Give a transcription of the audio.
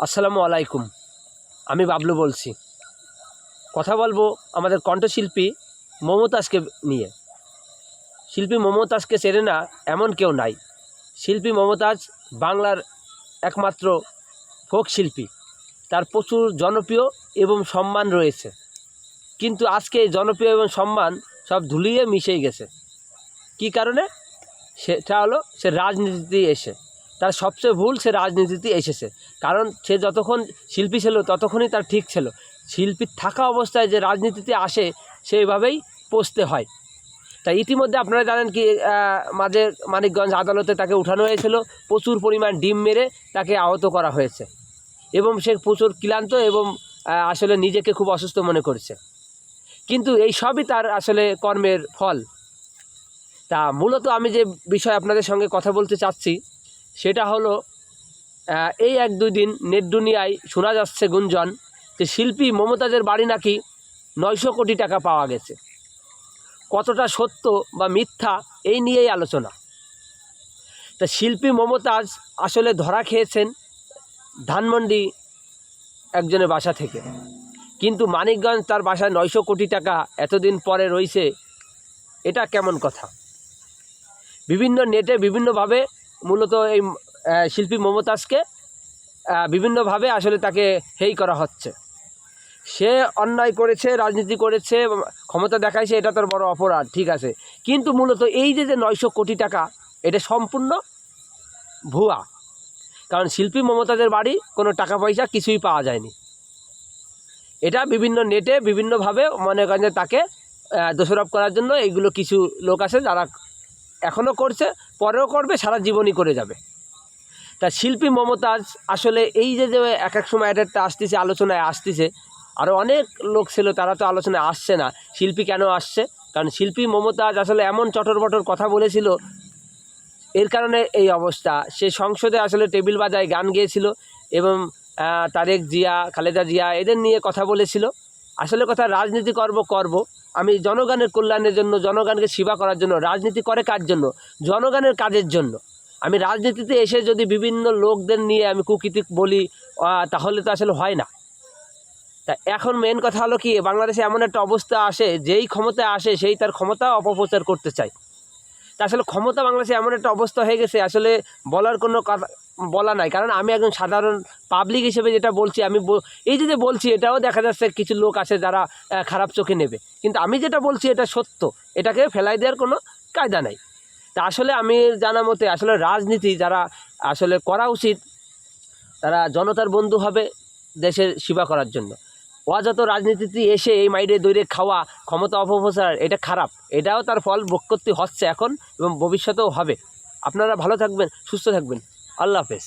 আসসালামু আলাইকুম। আমি বাবলু বলছি। কথা বলব আমাদের কণ্ঠশিল্পী মমতাজকে নিয়ে। শিল্পী মমতাজকে চেনে না এমন কেউ নাই। শিল্পী মমতাজ বাংলার একমাত্র ফোক শিল্পী। তার প্রচুর জনপ্রিয় এবং সম্মান রয়েছে। কিন্তু আজকে জনপ্রিয় এবং সম্মান সব ধুলিয়ে মিশে গেছে। কি কারণে? সেটা হলো সে রাজনীতিতে এসে। তার সবচেয়ে ভুল সে রাজনীতিতে এসেছে। কারণ সে যতক্ষণ শিল্পী ছিল, ততক্ষণই তার ঠিক ছিল। শিল্পী থাকা অবস্থায় যে রাজনীতিতে আসে সেইভাবেই পৌঁছতে হয়। তাই ইতিমধ্যে আপনারা জানেন কি মাঝে মানিকগঞ্জ আদালতে তাকে উঠানো হয়েছিল। প্রচুর পরিমাণ ডিম মেরে তাকে আহত করা হয়েছে। এবং সে প্রচুর ক্লান্ত এবং আসলে নিজেকে খুব অসুস্থ মনে করছে। কিন্তু এই সবই তার আসলে কর্মের ফল। তা মূলত আমি যে বিষয় আপনাদের সঙ্গে কথা বলতে চাচ্ছি সেটা হলো এই এক দুই দিন নেট দুনিয়ায় শোনা যাচ্ছে গুঞ্জন যে শিল্পী মমতাজের বাড়ি নাকি নয়শো কোটি টাকা পাওয়া গেছে। কতটা সত্য বা মিথ্যা এই নিয়েই আলোচনা। তা শিল্পী মমতাজ আসলে ধরা খেয়েছেন ধানমন্ডি একজনের বাসা থেকে। কিন্তু মানিকগঞ্জ তার বাসায় নয়শো কোটি টাকা এতদিন পরে রয়েছে, এটা কেমন কথা? বিভিন্ন নেটে বিভিন্নভাবে মূলত এই শিল্পী মমতাজকে বিভিন্নভাবে আসলে তাকে হেই করা হচ্ছে। সে অন্যায় করেছে, রাজনীতি করেছে, ক্ষমতা দেখাইছে, এটা তার বড় অপরাধ, ঠিক আছে। কিন্তু মূলত এই যে যে নয়শো কোটি টাকা, এটা সম্পূর্ণ ভুয়া। কারণ শিল্পী মমতাজের বাড়ি, কোনো টাকা পয়সা কিছুই পাওয়া যায়নি। এটা বিভিন্ন নেটে বিভিন্নভাবে মনে করেন যে তাকে দোষারোপ করার জন্য এইগুলো কিছু লোক আছে যারা এখনও করছে পরেও করবে, সারা জীবনই করে যাবে। তা শিল্পী মমতাজ আসলে এই যে যে এক এক সময় একটা আসতেছে, আলোচনায় আসতেছে আরও অনেক লোক ছিল, তারা তো আলোচনায় আসছে না, শিল্পী কেন আসছে? কারণ শিল্পী মমতাজ আসলে এমন চটর বটর কথা বলেছিল, এর কারণে এই অবস্থা। সে সংসদে আসলে টেবিল বাজায় গান গেয়েছিল এবং তারেক জিয়া, খালেদা জিয়া, এদের নিয়ে কথা বলেছিল। আসলে কথা রাজনীতি করব করব আমি জনগণের কল্যাণের জন্য, জনগণকে সেবা করার জন্য, রাজনীতি করে কার জন্য? জনগণের কাজের জন্য। আমি রাজনীতিতে এসে যদি বিভিন্ন লোকদের নিয়ে আমি কুকীর্তি বলি তাহলে তো আসলে হয় না। তা এখন মেন কথা হলো কি, বাংলাদেশে এমন একটা অবস্থা আসে, যেই ক্ষমতা আসে, সেই তার ক্ষমতা অপপ্রচার করতে চায়। তা আসলে ক্ষমতা বাংলাদেশে এমন একটা অবস্থা হয়ে গেছে, আসলে বলার কোনো কথা বলা নাই। কারণ আমি একজন সাধারণ পাবলিক হিসেবে যেটা বলছি, আমি এই যে বলছি, এটাও দেখা যাচ্ছে কিছু লোক আছে যারা খারাপ চোখে নেবে। কিন্তু আমি যেটা বলছি, এটা সত্য। এটাকে ফেলাই দেওয়ার কোনো কায়দা নাই। তা আসলে আমি জানা মতে, আসলে রাজনীতি যারা আসলে করা উচিত, তারা জনতার বন্ধু হবে দেশের সেবা করার জন্য। অযত রাজনীতিতে এসে এই মাইরে দৈরে খাওয়া, ক্ষমতা অপপ্রচার, এটা খারাপ। এটাও তার ফল ভোগ করতে হচ্ছে এখন এবং ভবিষ্যতেও হবে। আপনারা ভালো থাকবেন, সুস্থ থাকবেন। আল্লাহ হাফেজ।